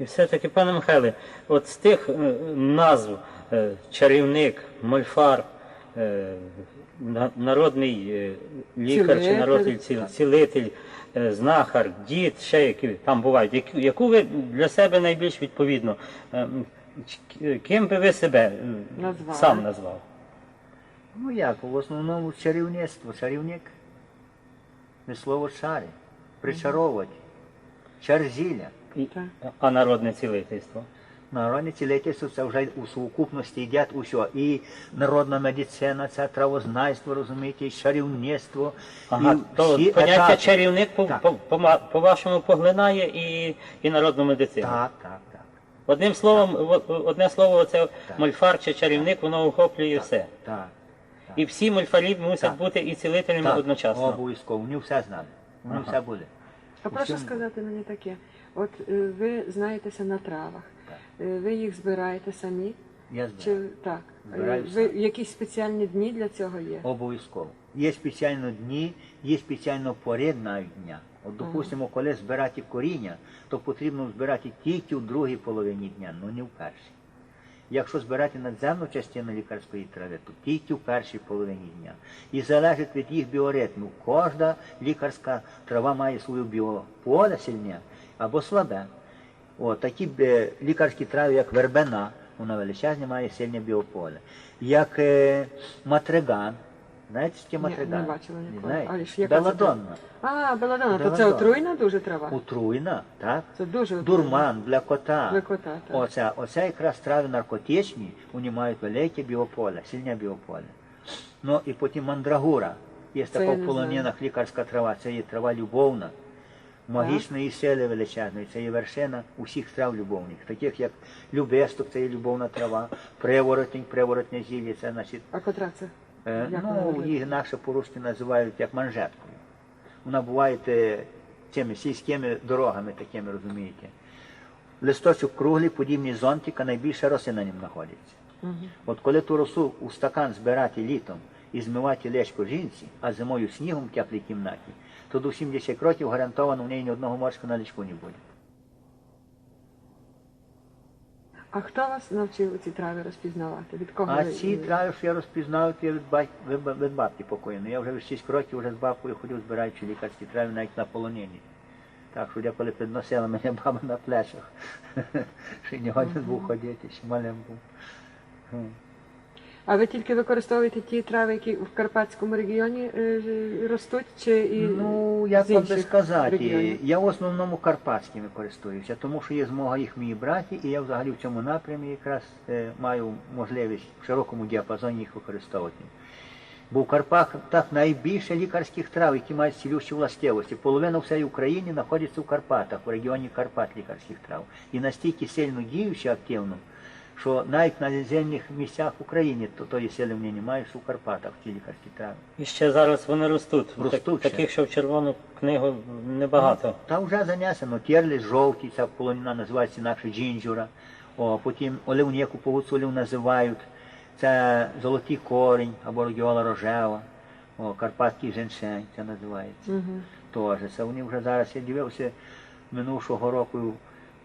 І все-таки, пане Михайле, от з тих е, назв е, чарівник, мольфар, е, народний лікар чи народний цілитель, знахар, дід, ще які там бувають. Яку, ви для себе найбільш відповідно? Ким би ви себе Назвали. сам назвав? Ну як, в основному чарівництво, чарівник. Не слово чари, причаровувати, чар зілля. А народне цілительство? Народне цілительство це вже у сукупності йде усе. І народна медицина, це травознайство, розумієте, і чарівництво. Ага, і то всі поняття етапи. чарівник по, Так. по, по, по вашому поглинає і, і народну медицину. Так, так, так. Одним словом, о- одне слово, це Так. мольфар чи чарівник, воно охоплює все. Так. І всі мольфарі мусять Так. бути і цілителями так. одночасно. Обов'язково, вони все знали. Вони Ага. все буде. А прошу сказати мені таке: от е, ви знаєтеся на травах, Е, ви їх збираєте самі? Я Чи знаю. так? Збираю Е, Ви якісь спеціальні дні для цього є? Обов'язково. Є спеціально дні, є спеціально поряд навіть дня. От, допустимо, коли збирати коріння, то потрібно збирати тільки в другій половині дня, але не в першій. Якщо збирати надземну частину лікарської трави, то тільки в першій половині дня. І залежить від їх біоритму. Кожна лікарська трава має свою біополе сильне або слабе. О, такі е, лікарські трави, як вербена, вона величезне має сильне біополе. Як е, матриган, знаєте, таке Ні, матриган? не бачила ніколи. А ж яка це Беладонна. А, беладона, то це Беладонна. отруйна дуже трава? Отруйна, так? Це дуже отруйна. Дурман для кота. Для кота, так. Оце, оце якраз трави наркотичні, вони мають велике біополе, сильне біополе. Ну і потім мандрагура. Є така я в не полонинах лікарська трава, це є трава любовна, магічної сили величезної, це є вершина усіх трав любовних, таких як любесток, це є любовна трава, приворотень, приворотне зілля, це значить, А котра це? Е, ну, виглядає? їх наші по-русски називають як манжеткою. Вона буває цими сільськими дорогами такими, розумієте. Листочок круглий, подібний зонтик, найбільша роси на ньому знаходиться. Угу. От коли ту росу у стакан збирати літом і змивати лечко жінці, а зимою снігом в теплій кімнаті, то до 70 років гарантовано в неї ні одного морського на личку не буде. А хто вас навчив ці трави розпізнавати? Від кого А ви- ці трави, що я розпізнав, я від, бать, від, бабки покоєно. Я вже в 6 років вже з бабкою ходив, збираючи лікарські трави навіть на полонині. Так що деколи коли підносила мене баба на плечах, ще не годин був ходити, ще малим був. А ви тільки використовуєте ті трави, які в Карпатському регіоні е, ростуть, чи і Ну, як би сказати, регіонів? я в основному карпатськими користуюся, тому що є змога їх мої браті, і я взагалі в цьому напрямі якраз е, маю можливість в широкому діапазоні їх використовувати. Бо в Карпатах найбільше лікарських трав, які мають цілющі властивості. Половина всієї України знаходиться в Карпатах, в регіоні Карпат лікарських трав. І настільки сильно діючі активно, що навіть на наземних місцях в Україні то тої сили вони не мають, що в Карпатах ті лікарські трави. І ще зараз вони ростуть. Ростуть Так- таких, що в червону книгу небагато. Та вже занесено. Терліс жовтий, ця полонина називається інакше джинджура. О, потім оливніку по гуцулів називають. Це золотий корінь або радіола рожева. О, карпатський женшень це називається. Угу. Теж. Це вони вже зараз я дивився минувшого року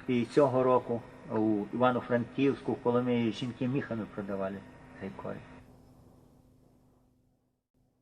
і цього року у Івано-Франківську в Коломиї жінки міхами продавали корінь.